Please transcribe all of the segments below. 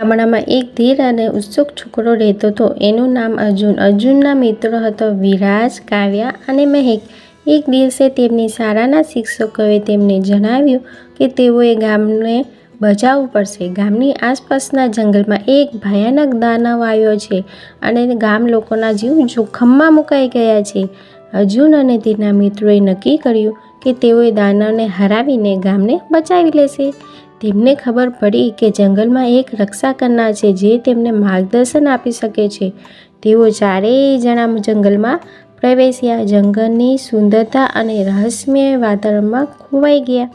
ગામડામાં એક ધીર અને ઉત્સુક છોકરો રહેતો હતો. એનું નામ અર્જુન. અર્જુનના મિત્રો હતો વિરાજ, કાવ્યા અને મહેક. એક દિવસે તેમની શાળાના શિક્ષકોએ તેમને જણાવ્યું કે તેઓએ ગામને બચાવવું પડશે. ગામની આસપાસના જંગલમાં એક ભયાનક દાનવ આવ્યો છે અને ગામ લોકોના જીવ જોખમમાં મુકાઈ ગયા છે. અર્જુન અને તેના મિત્રોએ નક્કી કર્યું કે તેઓએ દાનવને હરાવીને ગામને બચાવી લેશે. તેમને ખબર પડી કે જંગલમાં એક રક્ષા કરનાર છે જે તેમને માર્ગદર્શન આપી શકે છે. તેઓ ચારેય જણા જંગલમાં પ્રવેશ્યા. જંગલની સુંદરતા અને રહસ્યમય વાતાવરણમાં ખોવાઈ ગયા.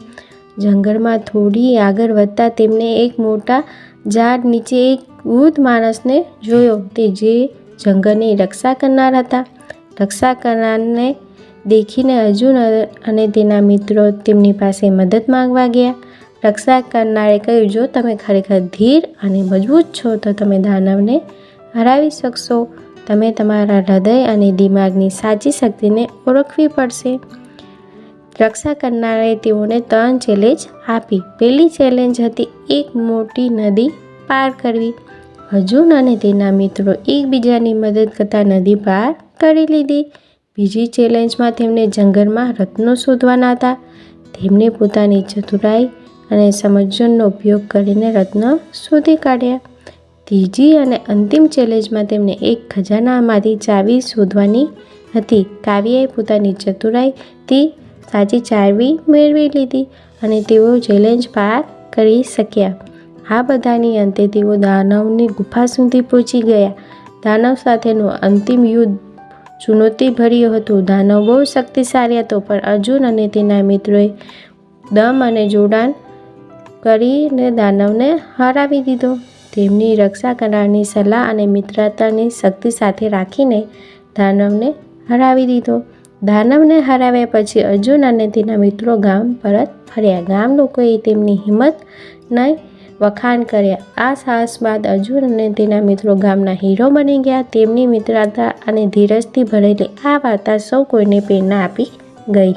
જંગલમાં થોડી આગળ વધતા તેમને એક મોટા ઝાડ નીચે એક વૃદ્ધ માણસને જોયો. તે જે જંગલની રક્ષા કરનાર હતા. રક્ષા કરનારને દેખીને અર્જુન અને તેના મિત્રો તેમની પાસે મદદ માંગવા ગયા. રક્ષા કરનારે કહ્યું, જો તમે ખરેખર ધીર અને મજબૂત છો, તો તમે દાનવને હરાવી શકશો. તમે તમારા હૃદય અને દિમાગની સાચી શક્તિને ઓળખવી પડશે. રક્ષા કરનારાએ તેઓને ત્રણ ચેલેન્જ આપી. પહેલી ચેલેન્જ હતી એક મોટી નદી પાર કરવી. અર્જુન અને તેના મિત્રો એકબીજાની મદદ કરતા નદી પાર કરી લીધી. બીજી ચેલેન્જમાં તેમને જંગલમાં રત્નો શોધવાના હતા. તેમને પોતાની ચતુરાઈ અને સમજણનો ઉપયોગ કરીને રત્ન શોધી કાઢ્યા. ત્રીજી અને અંતિમ ચેલેન્જમાં તેમને એક ખજાનામાંથી ચાવી શોધવાની હતી. કાવ્યએ પોતાની ચતુરાઈથી સાચી ચાવી મેળવી લીધી અને તેઓ ચેલેન્જ પાર કરી શક્યા. આ બધાની અંતે તેઓ દાનવની ગુફા સુધી પહોંચી ગયા. દાનવ સાથેનું અંતિમ યુદ્ધ ચુનૌતીભર્યું હતું. દાનવ બહુ શક્તિશાળી હતો, પણ અર્જુન અને તેના મિત્રોએ દમ અને જોડાણ કરીને દાનવને હરાવી દીધો. તેમની રક્ષા કરનારની સલાહ અને મિત્રતાની શક્તિ સાથે રાખીને દાનવને હરાવી દીધો. દાનવને હરાવ્યા પછી અર્જુન અને તેના મિત્રો ગામ પરત ફર્યા. ગામ લોકોએ તેમની હિંમતને વખાણ કર્યા. આ સાહસ બાદ અર્જુન અને તેના મિત્રો ગામના હીરો બની ગયા. તેમની મિત્રતા અને ધીરજથી ભરેલી આ વાર્તા સૌ કોઈને પ્રેરણા આપી ગઈ.